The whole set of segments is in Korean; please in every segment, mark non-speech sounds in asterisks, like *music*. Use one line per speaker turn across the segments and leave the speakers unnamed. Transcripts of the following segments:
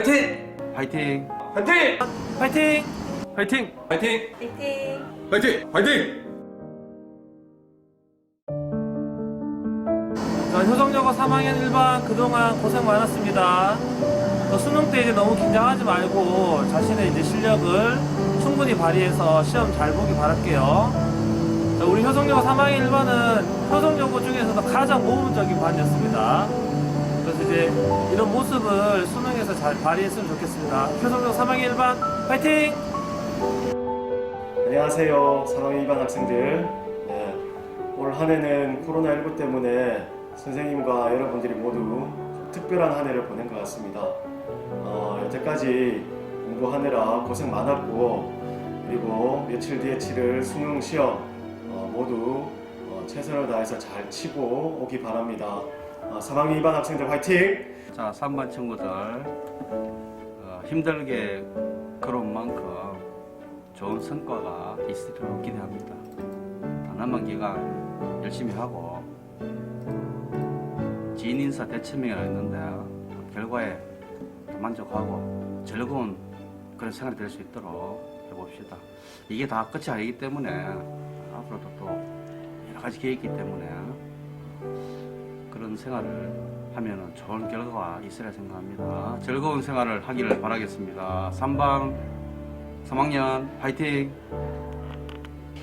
화이팅!
화이팅!
파이팅!
화이팅! 화이팅!
화이팅!
화이팅! 화이팅!
자, 효성여고 3학년 1반 그동안 고생 많았습니다. 또 수능 때 이제 너무 긴장하지 말고 자신의 이제 실력을 충분히 발휘해서 시험 잘 보기 바랄게요. 자, 우리 효성여고 3학년 1반은 효성여고 중에서도 가장 모범적인 반이었습니다. 그래서 이제 이런 모습을 수능에서 잘 발휘했으면 좋겠습니다. 효성여고 3학년 1반 파이팅!
안녕하세요. 3학년 2반 학생들. 네, 올한 해는 코로나19 때문에 선생님과 여러분들이 모두 좀 특별한 한 해를 보낸 것 같습니다. 어, 여태까지 공부하느라 고생 많았고, 그리고 며칠 뒤에 치를 수능 시험 어, 모두 어, 최선을 다해서 잘 치고 오기 바랍니다. 어, 3학년 2반 학생들 화이팅!
자, 3반 친구들 어, 힘들게 걸어온 만큼 좋은 성과가 있으리라고 기대합니다. 단한반 기간 열심히 하고 지인 인사 대체명이라 했는데 결과에 만족하고 즐거운 그런 생활이 될 수 있도록 해봅시다. 이게 다 끝이 아니기 때문에 앞으로도 또 여러 가지 계획이 있기 때문에 그런 생활을 하면 좋은 결과가 있으리라 생각합니다. 즐거운 생활을 하기를 바라겠습니다. 3반 3학년 파이팅!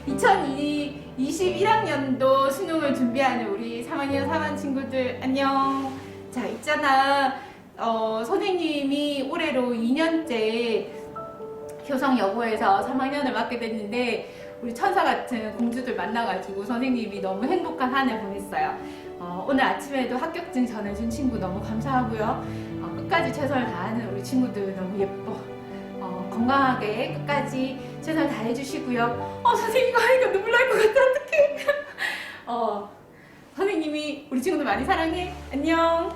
2021학년도 수능을 준비하는 우리 3학년 4반 친구들 안녕. 자 있잖아. 어, 선생님이 올해로 2년째 효성여고에서 3학년을 맡게 됐는데 우리 천사 같은 공주들 만나가지고 선생님이 너무 행복한 한 해 보냈어요. 어, 오늘 아침에도 합격증 전해준 친구 너무 감사하고요. 어, 끝까지 최선을 다하는 우리 친구들 너무 예뻐. 어, 건강하게 끝까지 최선을 다해주시고요. 어, 선생님 이거 하니까 눈물 날 것 같아. 어떡해. *laughs* 어, 선생님이 우리 친구들 많이 사랑해. 안녕.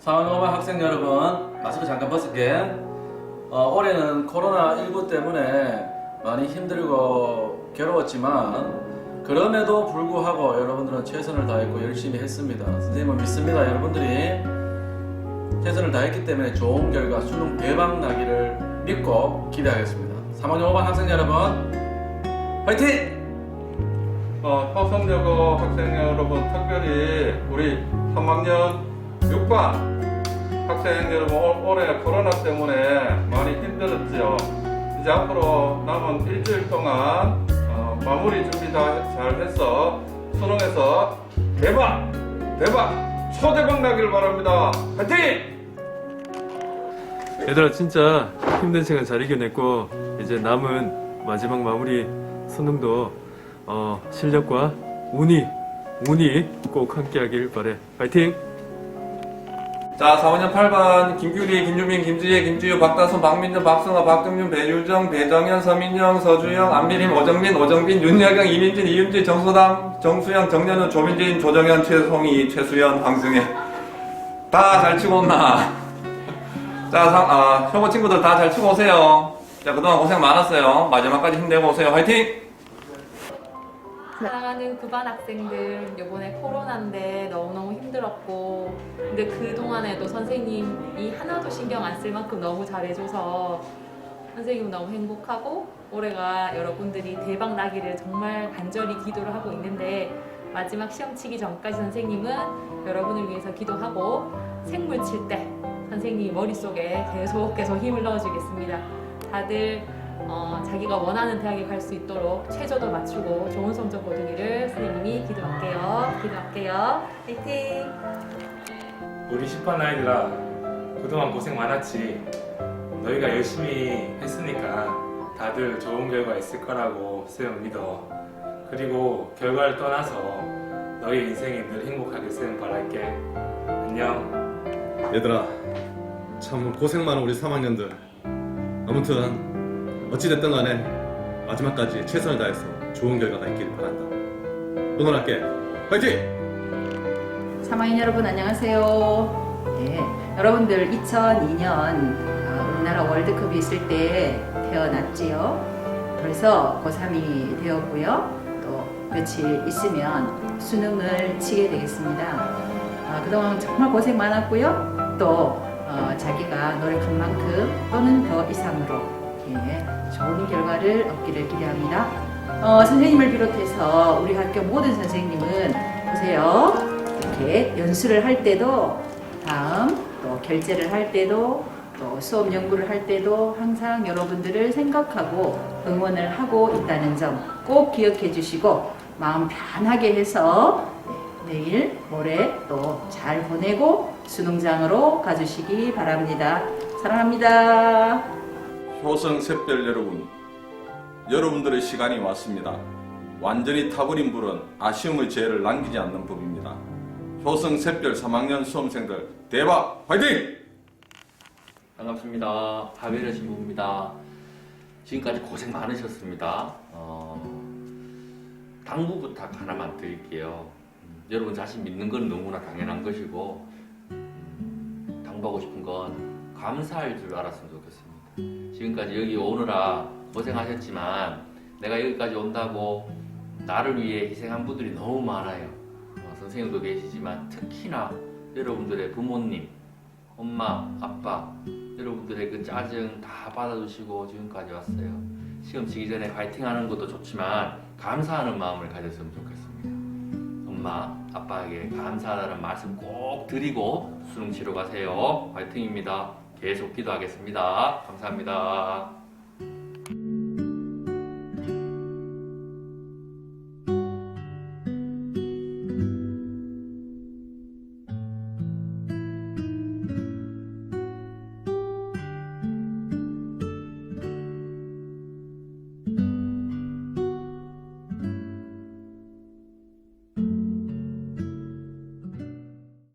4학년 5반 학생 여러분, 마스크 잠깐 벗을게. 어, 올해는 코로나19 때문에 많이 힘들고 괴로웠지만, 그럼에도 불구하고 여러분들은 최선을 다했고 열심히 했습니다. 선생님은 믿습니다. 여러분들이 최선을 다했기 때문에 좋은 결과, 수능 대박 나기를 믿고 기대하겠습니다. 3학년 5반 학생 여러분, 화이팅!
어, 화성여고 학생 여러분, 특별히 우리 3학년 6반 학생 여러분, 올- 올해 코로나 때문에 많이 힘들었죠. 이제 앞으로 남은 일주일 동안 어, 마무리 준비 다 잘 해서 수능에서 대박, 대박, 초대박 나길 바랍니다. 화이팅!
얘들아 진짜 힘든 시간 잘 이겨냈고 이제 남은 마지막 마무리 수능도 어, 실력과 운이 운이 꼭 함께하길 바래. 파이팅!
자, 4학년 8반 김규리, 김유민, 김지혜, 김지유, 박다솜, 박민준, 박승아, 박금윤, 배유정, 배정현, 서민영, 서주영, 안미림, 오정민, 오정빈, 윤여경, 이민진, 이윤지, 정소담, 정수영, 정연우, 조민진, 조정현, 최송이, 최수연, 황승혜 다 잘 치고 온나? 자, 상, 아, 효고 친구들 다 잘 치고 오세요. 자, 그동안 고생 많았어요. 마지막까지 힘내고 오세요. 화이팅!
사랑하는 9반 학생들 이번에 코로나인데 너무너무 힘들었고 근데 그동안에도 선생님이 하나도 신경 안 쓸 만큼 너무 잘해줘서 선생님 너무 행복하고 올해가 여러분들이 대박 나기를 정말 간절히 기도를 하고 있는데 마지막 시험 치기 전까지 선생님은 여러분을 위해서 기도하고 생물 칠 때 선생님 머릿속에 계속 계속 힘을 넣어주겠습니다. 다들 어, 자기가 원하는 대학에 갈 수 있도록 최저도 맞추고 좋은 성적 거두기를 선생님이 기도할게요. 기도할게요. 화이팅!
우리 10반 아이들아 그동안 고생 많았지 너희가 열심히 했으니까 다들 좋은 결과 있을 거라고 쌤은 믿어 그리고 결과를 떠나서 너희 인생이 늘 행복하게 쌤 바랄게 안녕
얘들아 참 고생 많은 우리 3학년들 아무튼 어찌됐든 간에 마지막까지 최선을 다해서 좋은 결과가 있기를 바란다 응원할게 화이팅!
3학년 여러분 안녕하세요. 네, 여러분들 2002년 우리나라 월드컵이 있을 때 태어났지요. 벌써 고3이 되었고요. 또 며칠 있으면 수능을 치게 되겠습니다. 아, 그동안 정말 고생 많았고요. 또 어, 자기가 노력한 만큼 또는 더 이상으로 예, 좋은 결과를 얻기를 기대합니다. 어, 선생님을 비롯해서 우리 학교 모든 선생님은 보세요. 이렇게 연수를 할 때도 다음 또 결제를 할 때도 또 수업 연구를 할 때도 항상 여러분들을 생각하고 응원을 하고 있다는 점 꼭 기억해 주시고 마음 편하게 해서 네, 내일 모레 또 잘 보내고 수능장으로 가주시기 바랍니다. 사랑합니다.
효성 샛별 여러분, 여러분들의 시간이 왔습니다. 완전히 타버린 불은 아쉬움의 죄를 남기지 않는 법입니다. 효성 샛별 3학년 수험생들 대박 화이팅!
반갑습니다. 하베르 신부입니다. 지금까지 고생 많으셨습니다. 어, 당부 부탁 하나만 드릴게요. 음, 여러분 자신 믿는 건 너무나 당연한 것이고 음, 당부하고 싶은 건 감사할 줄 알았으면 좋겠습니다. 지금까지 여기 오느라 고생하셨지만 내가 여기까지 온다고 나를 위해 희생한 분들이 너무 많아요. 어, 선생님도 계시지만 특히나 여러분들의 부모님, 엄마, 아빠 여러분들의 그 짜증 다 받아주시고 지금까지 왔어요. 시험 치기 전에 화이팅 하는 것도 좋지만 감사하는 마음을 가졌으면 좋겠습니다. 엄마, 아빠에게 감사하다는 말씀 꼭 드리고 수능 치러 가세요. 화이팅입니다. 계속 기도하겠습니다. 감사합니다.